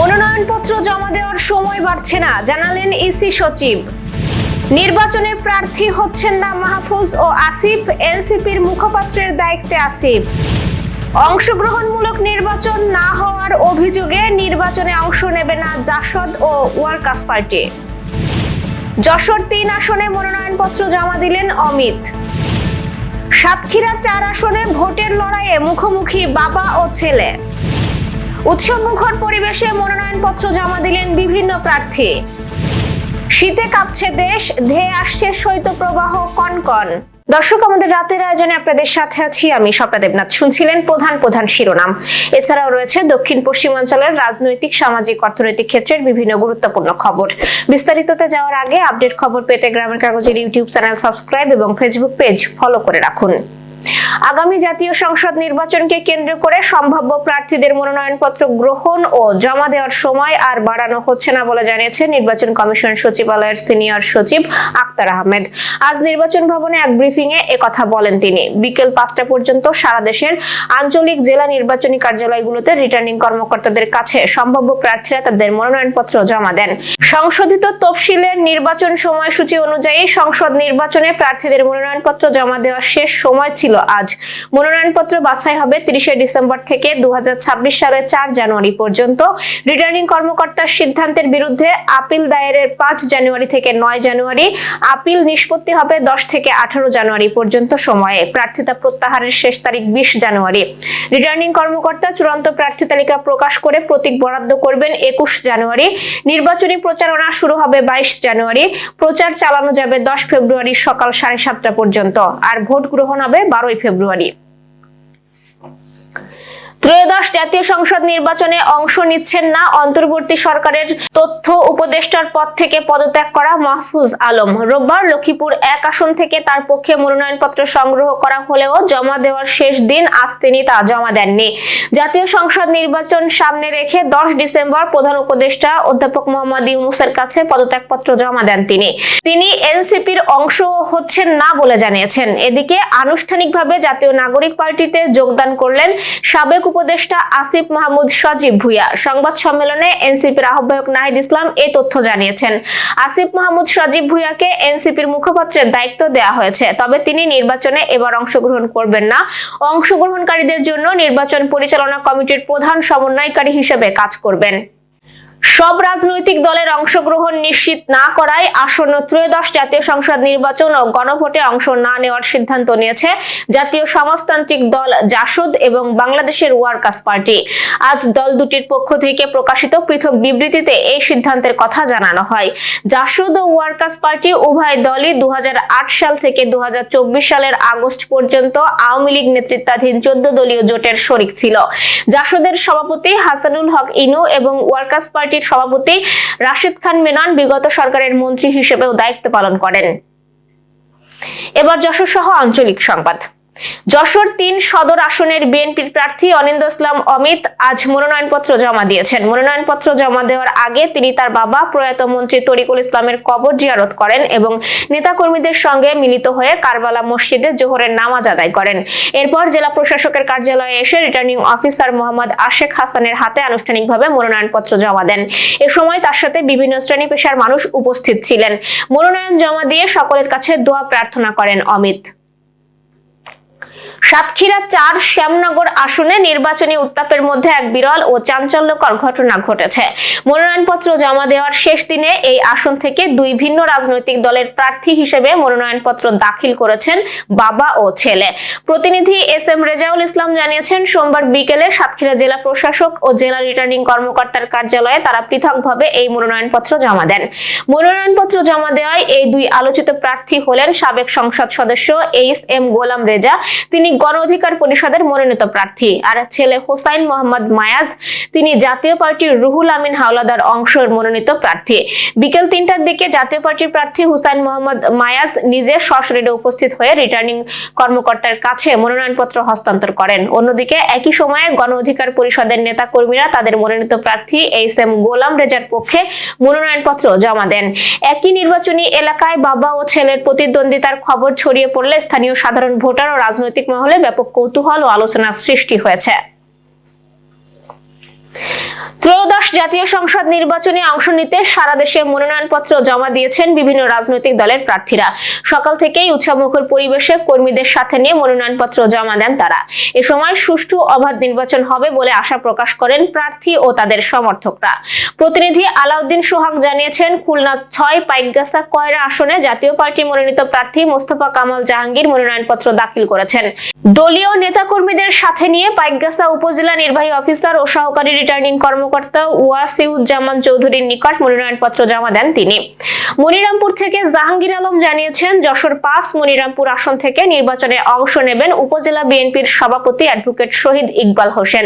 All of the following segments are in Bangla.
মনোনয়নপত্র জমা দেওয়ার সময় বাড়ছে না, জানালেন ইসি সচিব। নির্বাচনে প্রার্থী হচ্ছেন না মাহফুজ ও আসিফ, এনসিপির মুখপাত্রের দায়িত্বে আসিফ। অংশগ্রহণমূলক নির্বাচন না হওয়ার অভিযোগে নির্বাচনে অংশ নেবে না জাসদ ও ওয়ার্কার্স পার্টি। যশোর তিন আসনে মনোনয়নপত্র জমা দিলেন অমিত। সাতক্ষীরা চার আসনে ভোটের লড়াইয়ে মুখোমুখি বাবা ও ছেলে। উৎসব মুখর পরিবেশে মনোনয়নপত্র জমা দিলেন বিভিন্ন প্রার্থী। শীতে কাঁপছে দেশ, ধেয়ে আসছে শৈত্যপ্রবাহ, কনকন। দর্শক, আমাদের রাতের আয়োজনে আপনাদের সাথে আছি আমি স্বপ্না দেবনাথ। শুনছিলেন প্রধান প্রধান শিরোনাম। এছাড়াও রয়েছে দক্ষিণ পশ্চিমাঞ্চলের রাজনৈতিক, সামাজিক, অর্থনৈতিক ক্ষেত্রের বিভিন্ন গুরুত্বপূর্ণ খবর। বিস্তারিততে যাওয়ার আগে আপডেট খবর পেতে গ্রামের কাগজের ইউটিউব চ্যানেল সাবস্ক্রাইব এবং ফেসবুক পেজ ফলো করে রাখুন। আগামী জাতীয় সংসদ নির্বাচনকে কেন্দ্র করে সম্ভাব্য প্রার্থীদের মনোনয়নপত্র গ্রহণ ও জমা দেওয়ার সময় আর বাড়ানো হচ্ছে না বলে জানিয়েছে নির্বাচন কমিশন সচিবালয়ের সিনিয়র সচিব আক্তার আহমেদ। আজ নির্বাচন ভবনে এক ব্রিফিং এ একথা বলেন তিনি। বিকেল পাঁচটা পর্যন্ত সারা দেশের আঞ্চলিক জেলা নির্বাচনী কার্যালয়গুলোতে রিটার্নিং কর্মকর্তাদের কাছে সম্ভাব্য প্রার্থীরা তাদের মনোনয়নপত্র জমা দেন। সংশোধিত তফসিলের নির্বাচন সময়সূচি অনুযায়ী সংসদ নির্বাচনে প্রার্থীদের মনোনয়নপত্র জমা দেওয়ার শেষ সময় ছিল আজ। মনোনয়নপত্র বাছাই হবে তিরিশে ডিসেম্বর থেকে দু সালের চার জানুয়ারি পর্যন্ত। রিটার্নিং কর্মকর্তার সিদ্ধান্তের বিরুদ্ধে আপিল দায়েরের পাঁচ জানুয়ারি থেকে নয় জানুয়ারি। আপিল নিষ্পত্তি হবে দশ থেকে আঠারো জানুয়ারি পর্যন্ত সময়ে। প্রার্থিতা প্রত্যাহারের শেষ তারিখ বিশ জানুয়ারি। রিটার্নিং কর্মকর্তা চূড়ান্ত প্রার্থী তালিকা প্রকাশ করে প্রতীক বরাদ্দ করবেন একুশ জানুয়ারি। নির্বাচনী প্রচারণা শুরু হবে বাইশ জানুয়ারি। প্রচার চালানো যাবে দশ ফেব্রুয়ারি সকাল সাড়ে সাতটা পর্যন্ত। আর ভোট গ্রহণ হবে বারোই ফেব্রুয়ারি। ফেব্রুয়ারি। ত্রয়োদশ জাতীয় সংসদ নির্বাচনে অংশ নিচ্ছেন না অন্তর্বর্তী সরকারের তথ্য উপদেষ্টার পদ থেকে পদত্যাগ করা মাহফুজ আলম। রোববার লক্ষ্মীপুর এক আসন থেকে তার পক্ষে মনোনয়নপত্র সংগ্রহ করা হলেও জমা দেওয়ার শেষ দিন আজ তিনি তা জমা দেননি। জাতীয় সংসদ নির্বাচন সামনে রেখে দশ ডিসেম্বর প্রধান উপদেষ্টা অধ্যাপক মোহাম্মদ ইউনুসের কাছে পদত্যাগপত্র জমা দেন তিনি। তিনি এনসিপির অংশ হচ্ছেন না বলে জানিয়েছেন। এদিকে আনুষ্ঠানিকভাবে জাতীয় নাগরিক পার্টিতে যোগদান করলেন সাবেক উপদেষ্টা আসিফ মাহমুদ সজীব ভুইয়া। সংবাদ সম্মেলনে এনসিপির আহ্বায়ক নাহিদ ইসলাম এ তথ্য জানিয়েছেন। আসিফ মাহমুদ সজীব ভুইয়াকে এনসিপির মুখপাত্রের দায়িত্ব দেওয়া হয়েছে, তবে তিনি নির্বাচনে এবার অংশগ্রহণ করবেন না। অংশগ্রহণকারীদের জন্য নির্বাচন পরিচালনা কমিটির প্রধান সমন্বয়কারী হিসেবে কাজ করবেন। সব রাজনৈতিক দলের অংশগ্রহণ নিশ্চিত না করায় আসন্ন ত্রয়োদশ জাতীয় সংসদ নির্বাচন ও গণভোটে অংশ না নেওয়ার সিদ্ধান্ত নিয়েছে জাতীয় সমাজতান্ত্রিক দল জাসদ এবং বাংলাদেশের ওয়ার্কার্স পার্টি। আজ দল দুটির পক্ষ থেকে প্রকাশিত পৃথক বিবৃতিতে এই সিদ্ধান্তের কথা জানানো হয়। জাসদ ও ওয়ার্কার্স পার্টি উভয় দলই দু হাজার আট সাল থেকে দু হাজার চব্বিশ সালের আগস্ট পর্যন্ত আওয়ামী লীগ নেতৃত্বাধীন চোদ্দ দলীয় জোটের শরিক ছিল। জাসদের সভাপতি হাসানুল হক ইনু এবং ওয়ার্কার্স পার্টির সভাপতি রাশিদ খান মেনন বিগত সরকারের মন্ত্রী হিসেবেও দায়িত্ব পালন করেন। এবার যশোর সহ আঞ্চলিক সংবাদ। যশোর তিন সদর আসনের বিএনপির প্রার্থী অনিন্দ ইসলাম অমিত আজ মনোনয়নপত্র জমা দিয়েছেন। মনোনয়নপত্র জমা দেওয়ার আগে তিনি তার বাবা প্রয়াত মন্ত্রী তরিকুল ইসলামের কবর জিয়ারত করেন এবং নেতাকর্মীদের সঙ্গে মিলিত হয়ে কারবালা মসজিদে জোহরের নামাজ আদায় করেন। এরপর জেলা প্রশাসকের কার্যালয়ে এসে রিটার্নিং অফিসার মোহাম্মদ আশেখ হাসানের হাতে আনুষ্ঠানিকভাবে মনোনয়নপত্র জমা দেন। এ সময় তার সাথে বিভিন্ন শ্রেণি পেশার মানুষ উপস্থিত ছিলেন। মনোনয়ন জমা দিয়ে সকলের কাছে দোয়া প্রার্থনা করেন অমিত। সাতক্ষীরা চার শ্যামনগর আসনে নির্বাচনী উত্তাপের মধ্যে এক বিরল ও চাঞ্চল্যকর ঘটনা ঘটেছে। মনোনয়নপত্র জমা দেওয়ার শেষ দিনে এই আসন থেকে দুই ভিন্ন রাজনৈতিক দলের প্রার্থী হিসেবে মনোনয়নপত্র দাখিল করেছেন বাবা ও ছেলে। প্রতিনিধি এস এম রেজাউল ইসলাম জানিয়েছেন, সোমবার বিকেলে সাতক্ষীরা জেলা প্রশাসক ও জেলা রিটার্নিং কর্মকর্তার কার্যালয়ে তারা পৃথকভাবে এই মনোনয়নপত্র জমা দেন। মনোনয়নপত্র জমা দেওয়ায় এই দুই আলোচিত প্রার্থী হলেন সাবেক সংসদ সদস্য এইচ এম গোলাম রেজা। তিনি গণ অধিকার পরিষদের মনোনীত প্রার্থী। আর ছেলে হোসাইন মোহাম্মদ মায়াজ তিনি জাতীয় পার্টির রুহুল আমিন হাওলাদার অংশের মনোনীত প্রার্থী। বিকেল তিনটার দিকে জাতীয় পার্টির প্রার্থী হুসাইন মোহাম্মদ মায়াজ নিজে সশরীরে উপস্থিত হয়ে রিটার্নিং কর্মকর্তার কাছে মনোনয়নপত্র হস্তান্তর করেন। অন্যদিকে একই সময়ে গণ অধিকার পরিষদের নেতা কর্মীরা তাদের মনোনীত প্রার্থী এইচ এম গোলাম রেজার পক্ষে মনোনয়নপত্র জমা দেন। একই নির্বাচনী এলাকায় বাবা ও ছেলের প্রতিদ্বন্দ্বিতার খবর ছড়িয়ে পড়লে স্থানীয় সাধারণ ভোটার ও রাজনৈতিক মহলে ব্যাপক কৌতূহল ও আলোচনার সৃষ্টি হয়েছে। ত্রয়োদশ জাতীয় সংসদ নির্বাচনে অংশ নিতে সারা দেশে মনোনয়নপত্র জমা দিয়েছেন বিভিন্ন রাজনৈতিক দলের প্রার্থীরা। সকাল থেকেই উৎসবমুখর পরিবেশে কর্মীদের সাথে নিয়ে মনোনয়নপত্র জমা দেন তারা। এ সময় সুষ্ঠু অবাধ নির্বাচন হবে বলে আশা প্রকাশ করেন প্রার্থী ও তাদের সমর্থকরা। প্রতিনিধি আলাউদ্দিন সোহাগ জানিয়েছেন, খুলনা ছয়, পাইকগাছা কয়রা আসনে জাতীয় পার্টি মনোনীত প্রার্থী মোস্তফা কামাল জাহাঙ্গীর মনোনয়নপত্র দাখিল করেছেন। দলীয় নেতাকর্মীদের সাথে নিয়ে পাইকগাছা উপজেলা নির্বাহী অফিসার ও সহকারী রিটার্নিং কর্মকর্তা ওয়াসিউজ্জামান চৌধুরীর নিকট মনোনয়নপত্র জমা দেন তিনি। মনিরামপুর থেকে জাহাঙ্গীর আলম জানিয়েছেন, যশোর পাঁচ মনিরামপুর আসন থেকে নির্বাচনে অংশ নেবেন উপজেলা বিএনপির সভাপতি অ্যাডভোকেট শহীদ ইকবাল হোসেন।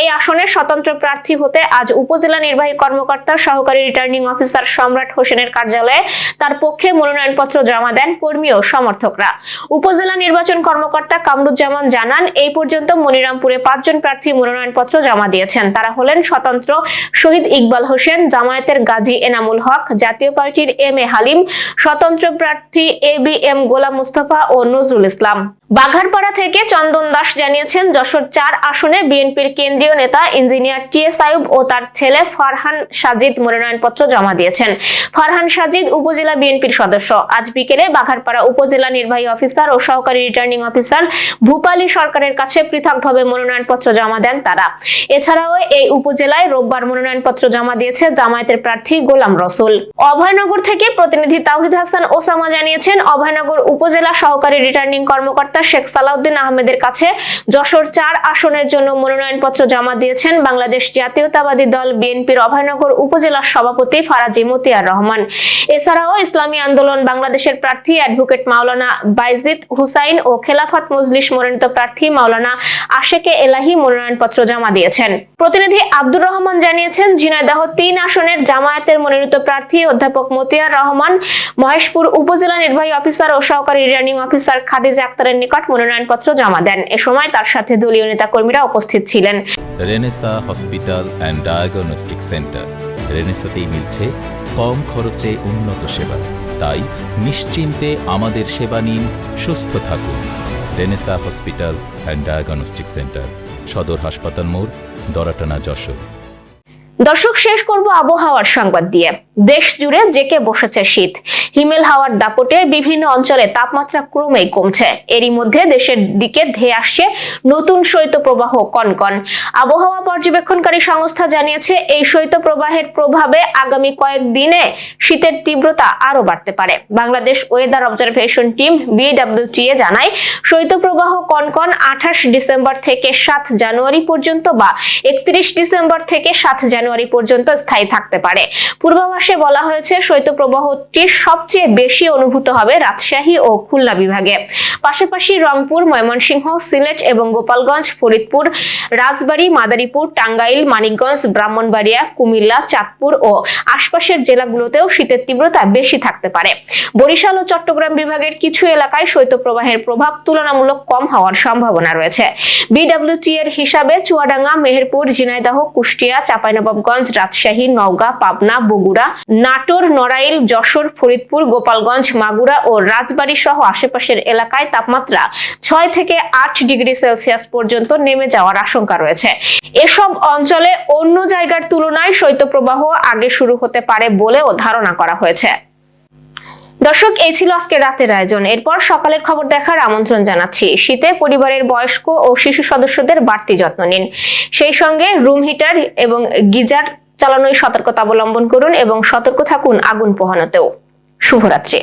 এই আসনে স্বতন্ত্র প্রার্থী হতে আজ উপজেলা নির্বাহী কর্মকর্তা সহকারী রিটার্নিং অফিসার সম্রাট হোসেনের কার্যালয়ে তার পক্ষে মনোনয়নপত্র জমা দেন কর্মী ও সমর্থকরা। উপজেলা নির্বাচন কর্মকর্তা কামরুজ্জামান জানান, এই পর্যন্ত মনিরামপুরে পাঁচজন প্রার্থী মনোনয়নপত্র জমা দিয়েছেন। তারা হলেন স্বতন্ত্র শহীদ ইকবাল হোসেন, জামায়াতের গাজী এনামুল হক, জাতীয় পার্টির এম এ হালিম, স্বতন্ত্র প্রার্থী A B M Golam Mustafa ও নজরুল ইসলাম। বাঘারপাড়া থেকে চন্দন দাস জানিয়েছেন, যশোর চার আসনে বিএনপির কেন্দ্রীয় নেতা ইঞ্জিনিয়ার টি এস আয়ুব ও তার ছেলে ফারহান সাজিদ মনোনয়নপত্র জমা দিয়েছেন। ফারহান সাজিদ উপজেলা বিএনপির সদস্য। আজ বিকেলে বাঘারপাড়া উপজেলা নির্বাহী অফিসার ও সহকারী রিটার্নিং অফিসার ভূপালী সরকারের কাছে পৃথকভাবে মনোনয়নপত্র জমা দেন তারা। এছাড়াও এই উপজেলায় রোববার মনোনয়নপত্র জমা দিয়েছে জামায়াতের প্রার্থী গোলাম রসুল। অভয়নগর থেকে প্রতিনিধি তাওহিদ হাসান ওসামা জানিয়েছেন, অভয়নগর উপজেলা সহকারী রিটার্নিং কর্মকর্তা শেখ সালাউদ্দিন আহমেদের কাছে যশোর চার আসনের জন্য মনোনয়নপত্র জমা দিয়েছেন বাংলাদেশ জাতীয়তাবাদী দল বিএনপির অভয়নগর উপজেলার সভাপতি ফারাজি মতিয়ার রহমান। এছাড়াও ইসলামী আন্দোলন বাংলাদেশের প্রার্থী অ্যাডভোকেট মাওলানা বাইজিদ হুসাইন ও খেলাফত মজলিস মনোনীত প্রার্থী মাওলানা আশেকে এলাহি মনোনয়নপত্র জমা দিয়েছেন। প্রতিনিধি আব্দুর রহমান জানিয়েছেন, ঝিনাইদহ তিন আসনের জামায়াতের মনোনীত প্রার্থী অধ্যাপক মতিয়ার রহমান, মহেশপুর উপজেলা নির্বাহী অফিসার ও সহকারী রিটার্নিং অফিসার খাদিজা আক্তারের নিকট মনোনয়নপত্র জমা দেন। এ সময় তার সাথে দলীয় নেতাকর্মীরা উপস্থিত ছিলেন। Renaissance hospital and diagnostic centre. রেনেসাতেই মিলছে কম খরচে উন্নত সেবা। তাই নিশ্চিন্তে আমাদের সেবা নিন সুস্থ থাকুন। Renaissance hospital and diagnostic centre সদর হাসপাতাল মোড় দরাটানা যশোর। দর্শক শেষ করব আবহাওয়ার সংবাদ দিয়ে। দেশ জুড়ে জেকে বসেছে শীত। হিমেল হাওয়ার দাপটে বিভিন্ন অঞ্চলে তাপমাত্রা ক্রমেই কমছে। এরই মধ্যে দেশের দিকে ধেয়ে আসছে নতুন শৈত্যপ্রবাহ কনকন। আবহাওয়া পর্যবেক্ষণকারী সংস্থা জানিয়েছে, এই শৈত্যপ্রবাহের প্রভাবে আগামী কয়েকদিনে শীতের তীব্রতা আরও বাড়তে পারে। Bangladesh weather observation team BWTA জানায়, শৈত্যপ্রবাহ কনকন আঠাশ ডিসেম্বর থেকে সাত জানুয়ারি পর্যন্ত বা একত্রিশ ডিসেম্বর থেকে সাত জানুয়ারি পর্যন্ত স্থায়ী থাকতে পারে। পূর্বাভাসে বলা হয়েছে শৈত্যপ্রবাহটি সবচেয়ে বেশি অনুভূত হবে রাজশাহী ও খুলনা বিভাগে। পাশাপাশি রংপুর, ময়মনসিংহ, সিলেট এবং গোপালগঞ্জ, ফরিদপুর, রাজবাড়ী, মাদারীপুর, টাঙ্গাইল, মানিকগঞ্জ, ব্রাহ্মণবাড়িয়া, কুমিল্লা, চাঁদপুর ও আশপাশের জেলাগুলোতেও শীতের তীব্রতা বেশি থাকতে পারে। বরিশাল ও চট্টগ্রাম বিভাগের কিছু এলাকায় শৈত্যপ্রবাহের প্রভাব তুলনামূলক কম হওয়ার সম্ভাবনা রয়েছে। বিডব্লিউটি এর হিসাবে চুয়াডাঙ্গা, মেহেরপুর, ঝিনাইদহ, কুষ্টিয়া, চাঁপাইনবাবগঞ্জ, রাজশাহী, নওগাঁ, পাবনা, বগুড়া, নাটোর, নড়াইল, যশোর, ফরিদপুর, গোপালগঞ্জ, মাগুরা ও রাজবাড়ী সহ আশেপাশের এলাকায় তাপমাত্রা ছয় থেকে আট ডিগ্রি সেলসিয়াস পর্যন্ত নেমে যাওয়ার আশঙ্কা রয়েছে। এসব অঞ্চলে অন্য জায়গার তুলনায় শৈত্যপ্রবাহ আগে শুরু হতে পারে বলেও ধারণা করা হয়েছে। দর্শক, এই ছিল আজকে রাতের আয়োজন। এরপর সকালের খবর দেখার আমন্ত্রণ জানাচ্ছি। শীতে পরিবারের বয়স্ক ও শিশু সদস্যদের বাড়তি যত্ন নিন। সেই সঙ্গে রুম হিটার এবং গিজার চালানোয় সতর্কতা অবলম্বন করুন এবং সতর্ক থাকুন আগুন পোহানোতেও। শুভরাত্রি।